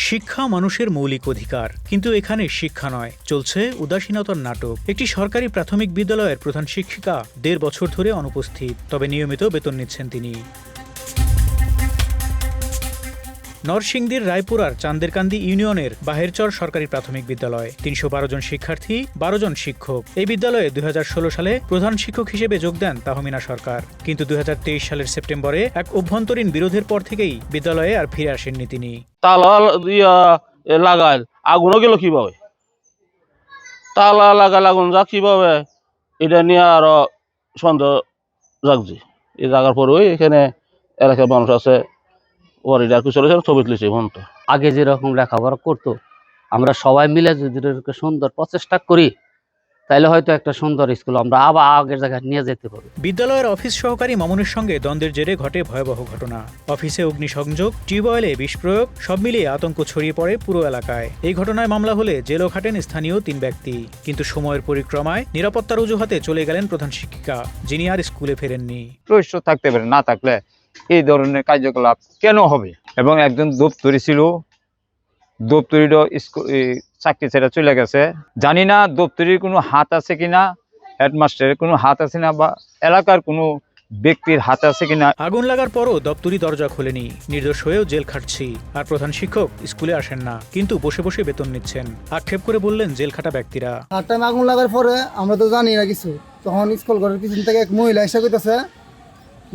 শিক্ষা মানুষের মৌলিক অধিকার। কিন্তু এখানে শিক্ষা নয়। চলছে উদাসীনতার নাটক। একটি সরকারি প্রাথমিক বিদ্যালয়ের প্রধান শিক্ষিকা দেড় বছর ধরে অনুপস্থিত, তবে নিয়মিত বেতন নিচ্ছেন তিনি। নরসিংদীর রায়পুরার চান্দেরকান্দি ইউনিয়নের বাহেরচর সরকারি প্রাথমিক বিদ্যালয় তিনশো বারো জন শিক্ষার্থী, বারো জন শিক্ষক। এই বিদ্যালয়ে দুই হাজার ষোলো সালে প্রধান শিক্ষক হিসেবে যোগ দেন তাহমিনা সরকার। কিন্তু দুই হাজার তেইশ সালের সেপ্টেম্বরে এক অভ্যন্তরীণ বিরোধের পর থেকেই বিদ্যালয়ে আর ফিরে আসেননি তিনি। তালা আগুনও গেল কীভাবে? তালা লাগাইল আগুন যা কীভাবে? এটা নিয়ে আরও সন্দেহ এই পরে এখানে এলাকার মানুষ আছে। ওর এটা ছবি তুলেছে আগে যেরকম লেখাপড়া করতো আমরা সবাই মিলে যদি সুন্দর প্রচেষ্টা করি তাহলে হয়তো একটা সুন্দর স্কুল আমরা আবার আগের জায়গায় নিয়ে যেতে পারব। বিদ্যালয়ের অফিস সহকারী মামুনের সঙ্গে দ্বন্দ্বের জেরে ঘটে ভয়াবহ ঘটনা। অফিসে অগ্নিসংযোগ টিউবওয়েলে বিষ প্রয়োগ সব মিলিয়ে আতঙ্ক ছড়িয়ে পড়ে পুরো এলাকায়। এই ঘটনায় মামলা হলে জেলও খাটেন স্থানীয় তিন ব্যক্তি। কিন্তু সময়ের পরিক্রমায় নিরাপত্তার অজুহাতে চলে গেলেন প্রধান শিক্ষিকা যিনি আর স্কুলে ফেরেননি। প্রশ্ন থাকতে পারে না থাকলে এই ধরনের কার্যকলাপ কেন হবে? এবং একজন দপ্তরি ছিল দপ্তরিরও স্কুল চাকরি ছেড়ে চলে গেছে। জানি না দপ্তরির কোনো হাত আছে কিনা হেডমাস্টারের কোনো হাত আছে না বা এলাকার কোনো ব্যক্তির হাত আছে কিনা। আগুন লাগার পরও দপ্তরি দরজা খোলেনি। নির্দোষ হয়েও জেল খাটছি। আর প্রধান শিক্ষক স্কুলে আসেন না কিন্তু বসে বসে বেতন নিচ্ছেন। আক্ষেপ করে বললেন জেল খাটা ব্যক্তিরা। আর টাইম আগুন লাগার পরে আমরা তো জানি না কিছু। তখন স্কুল ঘরের পিছন থেকে এক মহিলা এসে কইতেছে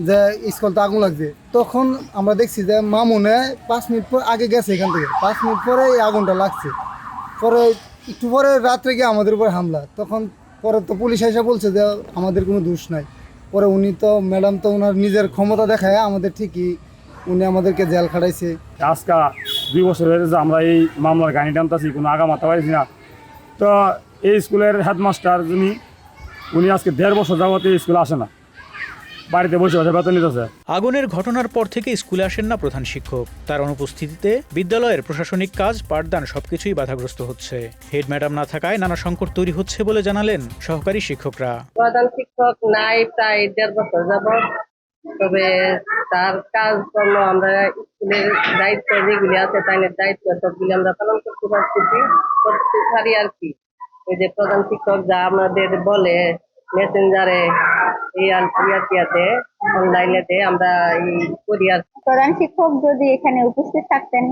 যে স্কুল তো আগুন লাগছে, তখন আমরা দেখছি যে মামুনে পাঁচ মিনিট পর আগে গেছে এখান থেকে। পাঁচ মিনিট পরে এই আগুনটা লাগছে। পরে একটু পরে রাত্রে গিয়ে আমাদের উপর হামলা। তখন পরে তো পুলিশ এসে বলছে যে আমাদের কোনো দোষ নাই। পরে উনি তো, ম্যাডাম তো ওনার নিজের ক্ষমতা দেখায়, আমাদের ঠিকই উনি আমাদেরকে জেল খাটাইছে। আজকে দুই বছর হয়ে গেছে আমরা এই মামলার গাড়ি টানতেছি, কোনো আগা মাথা পাইছি না। তো এই স্কুলের হেডমাস্টার যিনি, উনি আজকে দেড় বছর যাবত এই স্কুলে আসে না। বাড়িতে বসে বসে বেতন নিতেছে। আগুনের ঘটনার পর থেকে স্কুলে আসেন না প্রধান শিক্ষক। তার অনুপস্থিতিতে বিদ্যালয়ের প্রশাসনিক কাজ পাঠদান সবকিছুই বাধাগ্রস্ত হচ্ছে। হেড ম্যাডাম না থাকায় নানা সংকট তৈরি হচ্ছে বলে জানালেন সহকারী শিক্ষকরা। প্রধান শিক্ষক নাই প্রায় দেড় বছর যাব তবে তার কাজ কাজকর্ম আমরা স্কুলের দায়িত্ব যেগুলি আছে তাইনের দায়িত্ব সবগুলি আমরা পালন করতে পারতেছি করতে পারি আর কি। ওই যে প্রধান শিক্ষক যা আমাদের বলে মেসেঞ্জারে ইয়াতে অনলাইনেতে আমরা এই করি প্রধান শিক্ষক যদি এখানে উপস্থিত থাকতেন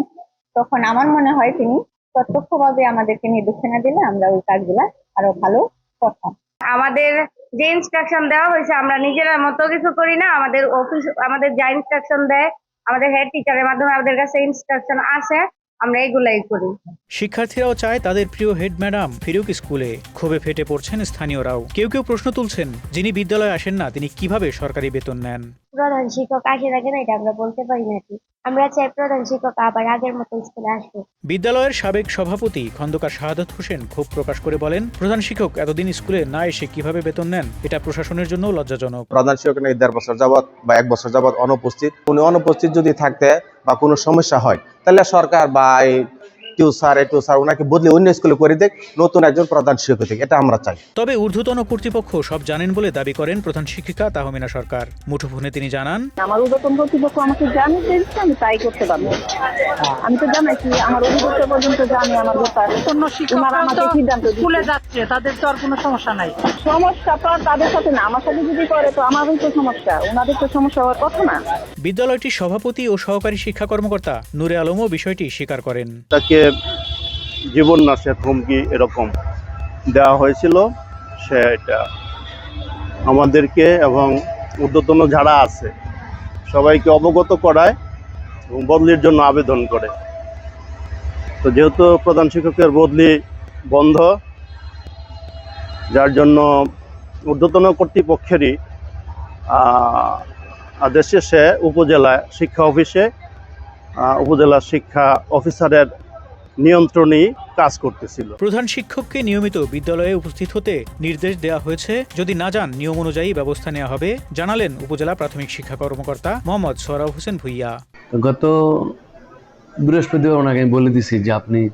তখন আমার মনে হয় তিনি প্রত্যক্ষভাবে আমাদেরকে নির্দেশনা দিলে আমরা ওই কাজগুলা আরও ভালো করতাম। আমাদের যে ইনস্ট্রাকশন দেওয়া হয়েছে আমরা নিজেরা মতো কিছু করি না আমাদের অফিস আমাদের যা ইনস্ট্রাকশন দেয় আমাদের হেড টিচারের মাধ্যমে আমাদের কাছে ইনস্ট্রাকশন আসে। আমরা এগুলাই করি। শিক্ষার্থীরাও চায় তাদের প্রিয় হেড ম্যাডাম ফিরুক স্কুলে। ক্ষোভে ফেটে পড়ছেন স্থানীয়রাও। কেউ কেউ প্রশ্ন তুলছেন, যিনি বিদ্যালয়ে আসেন না, তিনি কীভাবে সরকারি বেতন নেন? প্রধান শিক্ষক আসে থাকে না এটা আমরা বলতে পারি নাকি? আমরা চাই প্রধান শিক্ষক আবার আগের মতো স্কুলে আসবে বিদ্যালয়ের সাবেক সভাপতি খন্দকার শাহাদত হোসেন ক্ষোভ প্রকাশ করে বলেন প্রধান শিক্ষক এতদিন স্কুলে না এসে কীভাবে বেতন নেন এটা প্রশাসনের জন্য লজ্জাজনক। প্রধান শিক্ষক নাকি দেড় বছর যাবত বা এক বছর যাবত অনুপস্থিত। উনি অনুপস্থিত যদি থাকতে বা কোনো সমস্যা হয় তাহলে সরকার বা এই টিউসার এই টিউসার ওনাকে বদলে অন্য স্কুলে করে দেখ নতুন একজন প্রধান শিক্ষক থেকে। এটা আমরা চাই। তবে ঊর্ধ্বতন কর্তৃপক্ষ সব জানেন বলে দাবি করেন প্রধান শিক্ষিকা তাহমিনা সরকার। মুঠোফোনে তিনি জানান আমার উদ্যতন কর্তৃপক্ষ আমাকে জানিয়ে দিয়েছে আমি তাই করতে পারব। আমি তো জানাইছি আমার পর্যন্ত জানি আমার ব্যাপার স্কুলে যাচ্ছে তাদের তো আর কোনো সমস্যা নাই। সমস্যা তো তাদের সাথে না আমার সাথে যদি করে তো আমারই তো সমস্যা ওনাদের তো সমস্যা হওয়ার কথা না। বিদ্যালয়টির সভাপতি ও সহকারী শিক্ষা কর্মকর্তা নূরে আলমও বিষয়টি স্বীকার করেন। তাকে জীবন নাশের হুমকি এরকম দেওয়া হয়েছিল সে এটা আমাদেরকে এবং ঊর্ধ্বতন যারা আছে, সবাইকে অবগত করায় এবং বদলির জন্য আবেদন করে। তো যেহেতু প্রধান শিক্ষকের বদলি বন্ধ, যার জন্য ঊর্ধ্বতন কর্তৃপক্ষেরই আদেশে সে উপজেলা শিক্ষা অফিসে উপজেলা শিক্ষা অফিসারের নিয়ন্ত্রণেই কাজ করতেছিল। প্রধান শিক্ষককে নিয়মিত বিদ্যালয়ে উপস্থিত হতে নির্দেশ দেওয়া হয়েছে। যদি না যান নিয়ম অনুযায়ী ব্যবস্থা নেওয়া হবে জানালেন উপজেলা প্রাথমিক শিক্ষা কর্মকর্তা মোহাম্মদ সোহরাব হোসেন ভুইয়া। গত বৃহস্পতিবার ওনাকে আমি বলে দিছি যে আপনি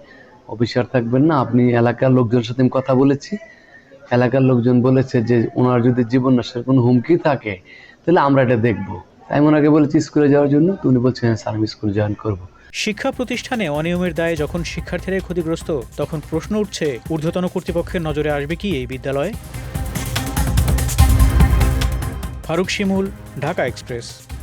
অফিসার থাকবেন না আপনি এলাকার লোকজনের সাথে আমি কথা বলেছি। এলাকার লোকজন বলেছে যে ওনার যদি জীবন নাশের কোনো হুমকি থাকে তাহলে আমরা এটা দেখব। তাই আমি ওনাকে বলেছি স্কুলে যাওয়ার জন্য? তো উনি বলছেন হ্যাঁ স্যার আমি স্কুলে জয়েন করব। শিক্ষা প্রতিষ্ঠানে অনিয়মের দায়ে যখন শিক্ষার্থীরাই ক্ষতিগ্রস্ত, তখন প্রশ্ন উঠছে, ঊর্ধ্বতন কর্তৃপক্ষের নজরে আসবে কি এই বিদ্যালয়? ফারুক শিমুল, ঢাকা এক্সপ্রেস।